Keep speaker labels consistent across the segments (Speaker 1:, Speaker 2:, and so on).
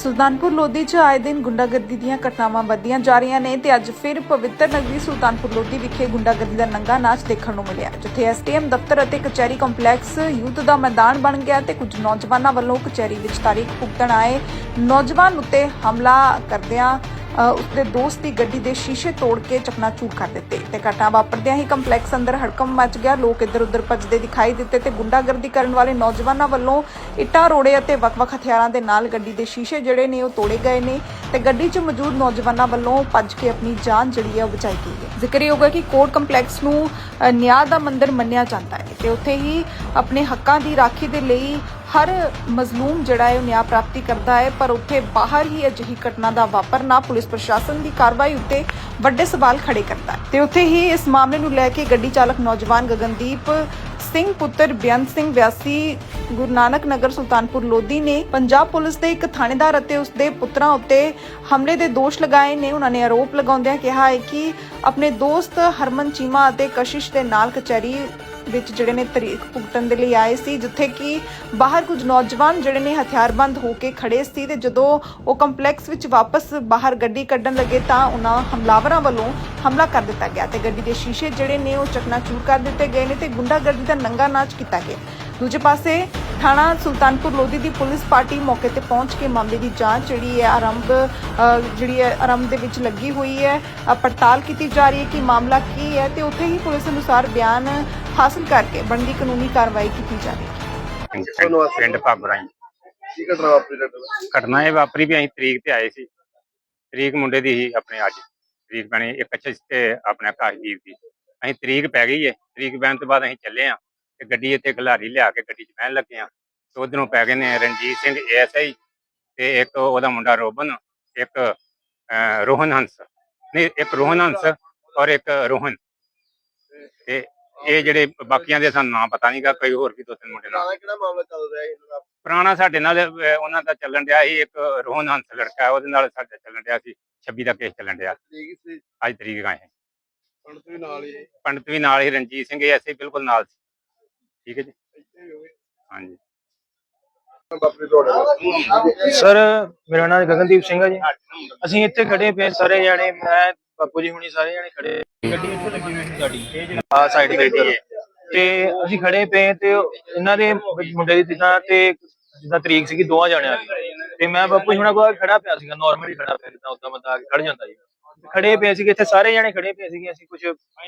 Speaker 1: ਸੁਲਤਾਨਪੁਰ ਲੋਧੀ 'ਚ ਆਏ ਦਿਨ ਗੁੰਡਾਗਰਦੀ ਦੀਆਂ ਘਟਨਾਵਾਂ ਵੱਧਦੀਆਂ ਜਾ ਰਹੀਆਂ ਨੇ ਤੇ ਅੱਜ ਫਿਰ ਪਵਿੱਤਰ ਨਗਰੀ ਸੁਲਤਾਨਪੁਰ ਲੋਧੀ ਵਿਖੇ ਗੁੰਡਾਗਰਦੀ ਦਾ ਨੰਗਾ ਨਾਚ ਦੇਖਣ ਨੂੰ ਮਿਲਿਆ, ਜਿੱਥੇ ਐਸਟੀਐਮ ਦਫ਼ਤਰ ਅਤੇ ਕਚਹਿਰੀ ਕੰਪਲੈਕਸ ਯੂਥ ਦਾ ਮੈਦਾਨ ਬਣ ਗਿਆ ਤੇ ਕੁਝ ਨੌਜਵਾਨਾਂ ਵੱਲੋਂ ਕਚਹਿਰੀ ਵਿੱਚ ਤਾਰੀਖ ਭੁਗਤਣ ਆਏ। ਨੌਜਵਾਨ ਉੱਤੇ ਹਮਲਾ ਕਰਦਿਆਂ ਉਸਦੇ ਦੋਸਤ ਦੀ ਗੱਡੀ ਦੇ ਸ਼ੀਸ਼ੇ ਤੋੜ ਕੇ ਚਕਨਾਚੂਰ ਕਰ ਦਿੱਤੇ ਤੇ ਘਟਨਾ ਵਾਪਰਦਿਆਂ ਹੀ ਕੰਪਲੈਕਸ ਅੰਦਰ ਹੜਕੰਪ ਮਚ ਗਿਆ। ਲੋਕ ਇੱਧਰ ਉੱਧਰ ਭੱਜਦੇ ਦਿਖਾਈ ਦਿੱਤੇ ਤੇ ਗੁੰਡਾਗਰਦੀ ਕਰਨ ਵਾਲੇ ਨੌਜਵਾਨਾਂ ਵੱਲੋਂ ਇੱਟਾਂ, ਰੋੜੇ ਅਤੇ ਵੱਖ-ਵੱਖ ਹਥਿਆਰਾਂ ਦੇ ਨਾਲ ਗੱਡੀ ਦੇ ਸ਼ੀਸ਼ੇ ਜਿਹੜੇ ਨੇ ਉਹ ਤੋੜੇ ਗਏ ਨੇ ਤੇ ਗੱਡੀ 'ਚ ਮੌਜੂਦ ਨੌਜਵਾਨਾਂ ਵੱਲੋਂ ਭੱਜ ਕੇ ਆਪਣੀ ਜਾਨ ਜਿਹੜੀ ਹੈ ਉਹ ਬਚਾਈ ਗਈ ਹੈ। ਜ਼ਿਕਰਯੋਗ ਹੈ ਕਿ ਕੋਰਟ ਕੰਪਲੈਕਸ ਨੂੰ ਨਿਆਂ ਦਾ ਮੰਦਿਰ ਮੰਨਿਆ ਜਾਂਦਾ ਹੈ ਤੇ ਉੱਥੇ ਹੀ ਆਪਣੇ ਹੱਕਾਂ ਦੀ ਰਾਖੀ ਦੇ ਲਈ ਹਰ ਮਜ਼ਲੂਮ ਜਿਹੜਾ ਹੈ ਉਹ ਨਿਆਂ ਪ੍ਰਾਪਤੀ ਕਰਦਾ ਹੈ, ਪਰ ਉੱਥੇ ਬਾਹਰ ਹੀ ਅਜਿਹੀ ਘਟਨਾ ਦਾ ਵਾਪਰਨਾ ਪੁਲਿਸ ਪ੍ਰਸ਼ਾਸਨ ਦੀ ਕਾਰਵਾਈ ਉੱਤੇ ਵੱਡੇ ਸਵਾਲ ਖੜੇ ਕਰਦਾ ਹੈ। ਤੇ ਉੱਥੇ ਹੀ ਇਸ ਮਾਮਲੇ ਨੂੰ ਲੈ ਕੇ ਗੱਡੀ ਚਾਲਕ ਨੌਜਵਾਨ ਗਗਨਦੀਪ ਸਿੰਘ, ਪੁੱਤਰ ਬੇਅੰਤ ਸਿੰਘ ਵਿਆਸੀ ਗੁਰੂ ਨਾਨਕ ਨਗਰ ਸੁਲਤਾਨਪੁਰ ਲੋਧੀ ਨੇ ਪੰਜਾਬ ਪੁਲਿਸ ਦੇ ਇੱਕ ਥਾਣੇਦਾਰ ਅਤੇ ਉਸ ਦੇ ਪੁੱਤਰਾਂ ਉੱਤੇ ਹਮਲੇ ਦੇ ਦੋਸ਼ ਲਗਾਏ ਨੇ। ਉਹਨਾਂ ਨੇ ਆਰੋਪ ਲਗਾਉਂਦਿਆਂ ਕਿਹਾ ਹੈ ਕਿ ਆਪਣੇ ਦੋਸਤ ਹਰਮਨ ਚੀਮਾ ਅਤੇ ਕਸ਼ਿਸ਼ ਦੇ ਨਾਲ ਕਚਹਿਰੀ ਵਿੱਚ ਜਿਹੜੇ ਨੇ ਤਰੀਕ ਭੁਗਤਣ ਦੇ ਲਈ ਆਏ ਸੀ, ਜਿੱਥੇ ਕਿ ਬਾਹਰ ਕੁਝ ਨੌਜਵਾਨ ਜਿਹੜੇ ਨੇ ਹਥਿਆਰਬੰਦ ਹੋ ਕੇ ਖੜੇ ਸੀ ਤੇ ਜਦੋਂ ਉਹ ਕੰਪਲੈਕਸ ਵਿੱਚ ਵਾਪਸ ਬਾਹਰ ਗੱਡੀ ਕੱਢਣ ਲੱਗੇ ਤਾਂ ਉਹਨਾਂ ਹਮਲਾਵਰਾਂ ਵੱਲੋਂ ਹਮਲਾ ਕਰ ਦਿੱਤਾ ਗਿਆ ਤੇ ਗੱਡੀ ਦੇ ਸ਼ੀਸ਼ੇ ਜਿਹੜੇ ਨੇ ਉਹ ਚਕਨਾਚੂਰ ਕਰ ਦਿੱਤੇ ਗਏ ਨੇ ਤੇ ਗੁੰਡਾਗਰਦੀ ਦਾ ਨੰਗਾ ਨਾਚ ਕੀਤਾ ਗਿਆ। ਦੂਜੇ ਪਾਸੇ ਥਾਣਾ ਸੁਲਤਾਨਪੁਰ ਲੋਧੀ ਦੀ ਪੁਲਿਸ ਪਾਰਟੀ ਮੌਕੇ ਤੇ ਪਹੁੰਚ ਕੇ ਮਾਮਲੇ ਦੀ ਜਾਂਚ ਜਿਹੜੀ ਹੈ ਆਰੰਭ ਜਿਹੜੀ ਹੈ ਆਰੰਭ ਦੇ ਵਿੱਚ ਲੱਗੀ ਹੋਈ ਹੈ। ਪੜਤਾਲ ਕੀਤੀ ਜਾ ਰਹੀ ਹੈ ਕਿ ਮਾਮਲਾ ਕੀ ਹੈ ਤੇ ਉੱਥੇ ਹੀ ਪੁਲਿਸ ਅਨੁਸਾਰ ਬਿਆਨ ਹਾਸਲ ਕਰਕੇ ਬਣਦੀ ਕਾਨੂੰਨੀ ਕਾਰਵਾਈ ਕੀਤੀ ਜਾਵੇਗੀ
Speaker 2: ਪਿੰਡ ਭਾਗਰਾਈ
Speaker 3: ਕੀ ਘਟਨਾ ਵਾਪਰੀ
Speaker 2: ਘਟਨਾ ਇਹ ਵਾਪਰੀ ਵੀ ਅਸੀਂ ਤਰੀਕ ਤੇ ਆਏ ਸੀ। ਤਰੀਕ ਮੁੰਡੇ ਦੀ ਹੀ ਆਪਣੇ ਅੱਜ। ਤਰੀਕ ਬਣੀ ਇੱਕ ਅੱਛੇ ਤੇ ਆਪਣੇ ਆਕਾਸ਼ਦੀਪ ਦੀ। ਅਸੀਂ ਤਰੀਕ ਪੈ ਗਈ ਏ। ਤਰੀਕ ਪੈਣ ਤੋਂ ਬਾਅਦ ਅਸੀਂ ਚੱਲੇ ਆ। ਤੇ ਗੱਡੀ ਇੱਥੇ ਖਿਲਾਰੀ ਲਿਆ ਕੇ ਗੱਡੀ 'ਚ ਬਹਿਣ ਲੱਗੇ ਆ। ਤੇ ਉਧਰੋਂ ਪੈ ਗਏ ਨੇ ਰਣਜੀਤ ਸਿੰਘ ਏਐਸਆਈ ਤੇ ਇੱਕ ਉਹਦਾ ਮੁੰਡਾ ਰੋਬਨ ਇੱਕ ਅਹ, ਰੋਹਨ ਹੰਸ। ਨਹੀਂ ਇੱਕ ਰੋਹਨ ਹੰਸ ਔਰ ਇੱਕ ਰੋਹਨ। ਤੇ ਇਹ ਜਿਹੜੇ ਬਾਕੀਆਂ ਦੇ ਸਾਨੂੰ ਨਾਂ ਪਤਾ ਨਹੀਂਗਾ ਕੋਈ ਹੋਰ ਵੀ ਦੋ ਤਿੰਨ ਮੁੰਡੇ ਨਾਲ
Speaker 3: ਪੁਰਾਣਾ ਕਿਹੜਾ ਮਾਮਲਾ ਚੱਲ ਰਿਹਾ ਹੈ ਇਹਨਾਂ ਦਾ?
Speaker 2: ਪੁਰਾਣਾ ਸਾਡੇ ਨਾਲ ਅਹ, ਉਹਨਾਂ ਦਾ ਚੱਲਣ ਡਿਆ ਸੀ ਇੱਕ ਰੋਹਨ ਹੰਸ ਲੜਕਾ ਉਹਦੇ ਨਾਲ ਸਾਡਾ ਚੱਲਣ ਡਿਆ ਸੀ 26 ਦਾ ਕੇਸ ਚੱਲਣ ਡਿਆ।
Speaker 3: ਸੀ।
Speaker 2: ਅੱਜ ਤਰੀਕ ਆਏ
Speaker 3: ਪੰਡਤ ਵੀ ਨਾਲ ਹੀ
Speaker 2: ਪੰਡਤ ਵੀ ਨਾਲ ਹੀ ਰਣਜੀਤ ਸਿੰਘ ਐਸੇ ਬਿਲਕੁਲ ਨਾਲ ਸੀ। ਠੀਕ ਹੈ ਜੀ? ਹਾਂਜੀ।
Speaker 4: ਸਰ ਮੇਰਾ ਨਾਮ ਗਗਨਦੀਪ ਸਿੰਘ ਹੈ ਜੀ। ਅਸੀਂ ਇੱਥੇ ਖੜੇ ਪਏ ਸਾਰੇ ਜਾਣੇ ਮੈਂ ਬਾਪੂ ਜੀ ਹੁਣੀ ਸਾਰੇ ਜਾਣੇ ਖੜੇ ਗੱਡੀ ਇੱਥੇ ਲੱਗੀ ਹੋਈ ਸੀ ਸਾਡੀ ਆ ਸਾਈਡ ਤੇ ਇੱਧਰ ਤੇ ਅਸੀਂ ਖੜੇ ਪਏ ਤੇ ਇਹਨਾਂ ਦੇ ਮੁੰਡੇ ਦੀ ਜਿੱਦਾਂ ਤੇ ਜਿੱਦਾਂ ਤਰੀਕ ਸੀਗੀ ਦੋਵਾਂ ਜਾਣਿਆਂ ਦੀ। ਤੇ ਮੈਂ ਬਾਪੂ ਜੀ ਹੁਣਾਂ ਕੋਲ ਖੜਾ ਪਿਆ ਸੀਗਾ ਨਾਰਮਲੀ ਖੜਾ ਪਿਆ ਜਿੱਦਾਂ ਉਦਾਂ ਬੰਦਾ ਆ ਕੇ ਖੜ ਜਾਂਦਾ ਜੀ ਖੜੇ ਪਏ ਸੀਗੇ ਇੱਥੇ ਸਾਰੇ ਜਾਣੇ ਖੜੇ ਪਏ ਸੀਗੇ ਅਸੀਂ ਕੁਝ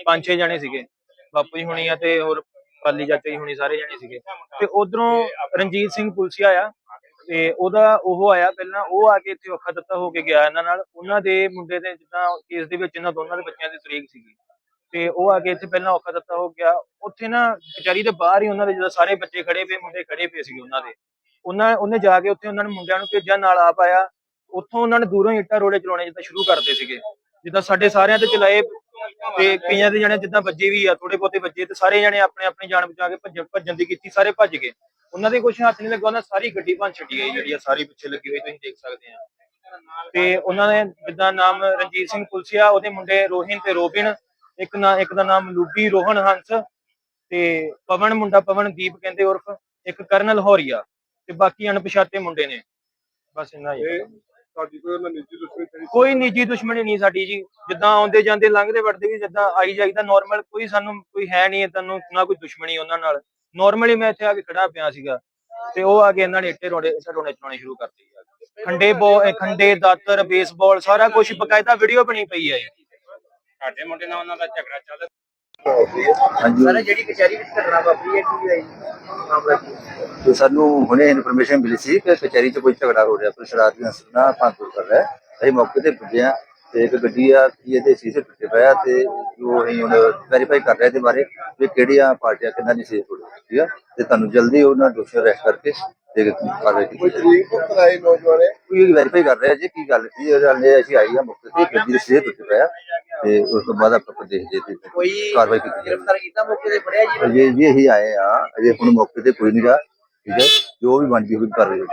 Speaker 4: ਪੰਜ ਛੇ ਜਾਣੇ ਸੀਗੇ। ਬਾਪੂ ਜੀ ਹੁਣੀ ਆ ਤੇ ਹੋਰ ਪਾਲੀ ਚਾਚਾ ਜੀ ਹੁਣੀ ਸਾਰੇ ਜਾਣੇ ਸੀਗੇ। ਤੇ ਉਧਰੋਂ ਰਣਜੀਤ ਸਿੰਘ ਪੁਲਸੀਆ ਆ ਤੇ ਉਹਦਾ ਉਹ ਆਇਆ ਪਹਿਲਾਂ ਉਹ ਆ ਕੇ ਇੱਥੇ ਔਖਾ ਦਿੱਤਾ ਹੋ ਕੇ ਗਿਆ ਇਹਨਾਂ ਨਾਲ। ਉਹਨਾਂ ਦੇ ਮੁੰਡੇ ਦੇ ਜਿੱਦਾਂ ਕੇਸ ਦੇ ਵਿੱਚ ਇਹਨਾਂ ਦੋਨਾਂ ਦੇ ਬੱਚਿਆਂ ਦੀ ਤਰੀਕ ਸੀਗੀ। ਤੇ ਉਹ ਆ ਕੇ ਇੱਥੇ ਪਹਿਲਾਂ ਔਖਾ ਦਿੱਤਾ ਹੋ ਗਿਆ। ਉੱਥੇ ਨਾ ਕਚਹਿਰੀ ਦੇ ਬਾਹਰ ਹੀ ਉਹਨਾਂ ਦੇ ਜਦੋਂ ਸਾਰੇ ਬੱਚੇ ਖੜੇ ਪਏ ਮੁੰਡੇ ਖੜੇ ਪਏ ਸੀਗੇ ਉਹਨਾਂ ਦੇ। ਉਹਨਾਂ ਉਹਨੇ ਜਾ ਕੇ ਉੱਥੇ ਉਹਨਾਂ ਨੇ ਮੁੰਡਿਆਂ ਨੂੰ ਭੇਜਿਆ ਨਾਲ ਆਪ ਆਇਆ। ਉੱਥੋਂ ਉਹਨਾਂ ਨੇ ਦੂਰੋਂ ਹੀ ਇੱਟਾਂ ਰੋੜੇ ਚਲਾਉਣੇ ਜਿੱਦਾਂ ਸ਼ੁਰੂ ਕਰਦੇ ਸੀਗੇ। ਜਿੱਦਾਂ ਸਾਡੇ ਸਾਰਿਆਂ ਤੇ ਚਲਾਏ ਤੇ ਕਈਆਂ ਦੇ ਜਣੇ ਜਿੱਦਾਂ ਵੱਜੇ ਵੀ ਆ ਥੋੜੇ ਬਹੁਤੇ ਵੱਜੇ ਤੇ ਸਾਰੇ ਜਣੇ ਆਪਣੇ ਆਪਣੀ ਜਾਨ ਬਚਾ ਕੇ ਭੱਜ ਭੱਜਣ ਦੀ ਕੀਤੀ ਸਾਰੇ ਭੱਜ ਗਏ। ਉਹਨਾਂ ਦੇ ਕੁਝ ਹੱਥ ਨਹੀਂ ਲੱਗਾ ਉਹਨਾਂ ਸਾਰੀ ਗੱਡੀ ਭੰਨ ਛੱਡੀ ਗਈ ਜਿਹੜੀ ਆ ਸਾਰੀ ਪਿੱਛੇ ਲੱਗੀ ਹੋਈ ਤੁਸੀਂ ਦੇਖ ਸਕਦੇ ਆ। ਤੇ ਉਹਨਾਂ ਨੇ ਜਿੱਦਾਂ ਨਾਮ ਰਣਜੀਤ ਸਿੰਘ ਪੁਲਸੀਆ ਉਹਦੇ ਮੁੰਡੇ ਰੋਹਿਨ ਤੇ ਰੋਬਿਨ ਇੱਕ ਨਾ ਇੱਕ ਦਾ ਨਾਮ ਲੂਬੀ ਰੋਹਨ ਹੰਸ ਤੇ ਪਵਨ ਮੁੰਡਾ ਪਵਨਦੀਪ ਕਹਿੰਦੇ ਉਰਫ ਇੱਕ ਕਰਨਲ ਹੌਰੀਆ ਤੇ ਬਾਕੀ ਅਣਪਛਾਤੇ ਮੁੰਡੇ ਨੇ। ਬਸ ਇੰਨਾ ਹੀ
Speaker 3: ਕੋਈ ਉਹਨਾਂ ਨਿੱਜੀ ਦੁਸ਼ਮਣੀ ਤੇ ਨਹੀਂ
Speaker 4: ਕੋਈ ਨਿੱਜੀ ਦੁਸ਼ਮਣੀ ਨਹੀਂ ਸਾਡੀ ਜੀ। ਜਿੱਦਾਂ ਆਉਂਦੇ ਜਾਂਦੇ ਲੰਘਦੇ ਵੜਦੇ ਵੀ ਜਿੱਦਾਂ ਆਈ ਜਾਈਦਾ ਨਾਰਮਲ ਕੋਈ ਸਾਨੂੰ ਕੋਈ ਹੈ ਨਹੀਂ ਤੁਹਾਨੂੰ ਨਾ ਕੋਈ ਦੁਸ਼ਮਣੀ ਉਹਨਾਂ ਨਾਲ। ਨਾਰਮਲੀ ਮੈਂ ਇੱਥੇ ਆ ਕੇ ਖੜਾ ਪਿਆ ਸੀਗਾ ਤੇ ਉਹ ਆ ਕੇ ਇਹਨਾਂ ਨੇ ਇੱਟੇ ਰੋੜੇ ਇੱਟੇ ਰੋੜੇ ਚਲਾਉਣੇ ਸ਼ੁਰੂ ਕਰਤੇ ਜੀ ਖੰਡੇ ਬੋ ਇਹ ਖੰਡੇ ਦਾਤਰ ਬੇਸਬਾਲ ਸਾਰਾ ਕੁਝ ਬਕਾਇਦਾ ਵੀਡੀਓ ਬਣੀ ਪਈ ਹੈ ਜੀ
Speaker 2: ਸਾਡੇ ਮੁੰਡੇ ਨਾਲ ਉਹਨਾਂ ਦਾ ਝਗੜਾ ਚੱਲ
Speaker 5: ਹਾਂਜੀ।
Speaker 3: ਜਿਹੜੀ ਕਚਹਿਰੀ ਵਿੱਚ ਘਟਨਾ ਵਾਪਰੀ ਹੈ ਕੀ ਹੋਈ ਮਾਮਲਾ ਕੀ
Speaker 5: ਤੇ ਸਾਨੂੰ ਹੁਣੇ ਇਨਫੋਰਮੇਸ਼ਨ ਮਿਲੀ ਸੀ ਕਿ ਕਚਹਿਰੀ 'ਚ ਕੋਈ ਝਗੜਾ ਹੋ ਰਿਹਾ ਕੋਈ ਸ਼ਰਾਰਤੀ ਅੰਸਰ ਨਾ ਭਾਂਤੂਰ ਕਰ ਰਿਹਾ ਹੈ। ਅਸੀਂ ਮੌਕੇ ਤੇ ਪੁੱਜੇ ਹਾਂ ਤੇ ਇੱਕ ਗੱਡੀ ਆ ਕੀ ਇਹਦੇ ਸ਼ੀਸ਼ੇ ਟੁੱਟੇ ਪਏ ਆ ਤੇ ਜੋ ਅਸੀਂ ਹੁਣ ਵੈਰੀਫਾਈ ਕਰ ਰਹੇ ਇਹਦੇ ਬਾਰੇ ਵੀ ਕਿਹੜੀਆਂ ਪਾਰਟੀਆਂ ਕਿੰਨਾ ਦੀ ਸੇਫ ਹੋ ਠੀਕ ਆ? ਤੇ ਤੁਹਾਨੂੰ ਜਲਦੀ ਉਹਨਾਂ ਦੋਸ਼ੀ ਅਰੈਸਟ ਕਰਕੇ ਤੇ ਕਾਰਵਾਈ ਕੀਤੀ
Speaker 3: ਕੋਈ
Speaker 5: ਜਾਏਗੀ
Speaker 3: ਤੋਂ ਨੌਜਵਾਨ ਹੈ?
Speaker 5: ਕੋਈ ਵੈਰੀਫਾਈ ਕਰ ਰਿਹਾ ਜੀ ਕੀ ਗੱਲ ਸੀ ਉਹਦੇ ਨਾਲ ਅਸੀਂ ਆਈ ਆ ਮੌਕੇ ਤੇ ਗੱਡੀ ਦੇ ਸ਼ੀਸ਼ੇ ਟੁੱਟੇ ਪਏ ਆ। ਤੇ ਉਸ ਤੋਂ ਬਾਅਦ ਆਪਾਂ ਦੇਖ ਜੇ ਤੇ ਕਾਰਵਾਈ ਕੀਤੀ ਜਾਏਗੀ
Speaker 3: ਕੀਤਾ ਮੌਕੇ ਤੇ ਫੜਿਆ ਜੀ?
Speaker 5: ਅਜੇ ਜੀ ਅਸੀਂ ਆਏ ਆ ਅਜੇ ਹੁਣ ਮੌਕੇ ਤੇ ਕੋਈ ਨਹੀਂ ਗਾ। ਠੀਕ ਹੈ? ਜੋ ਵੀ ਬਣਦੀ ਹੋਈ ਕਰ ਰਹੇ ਹੋ।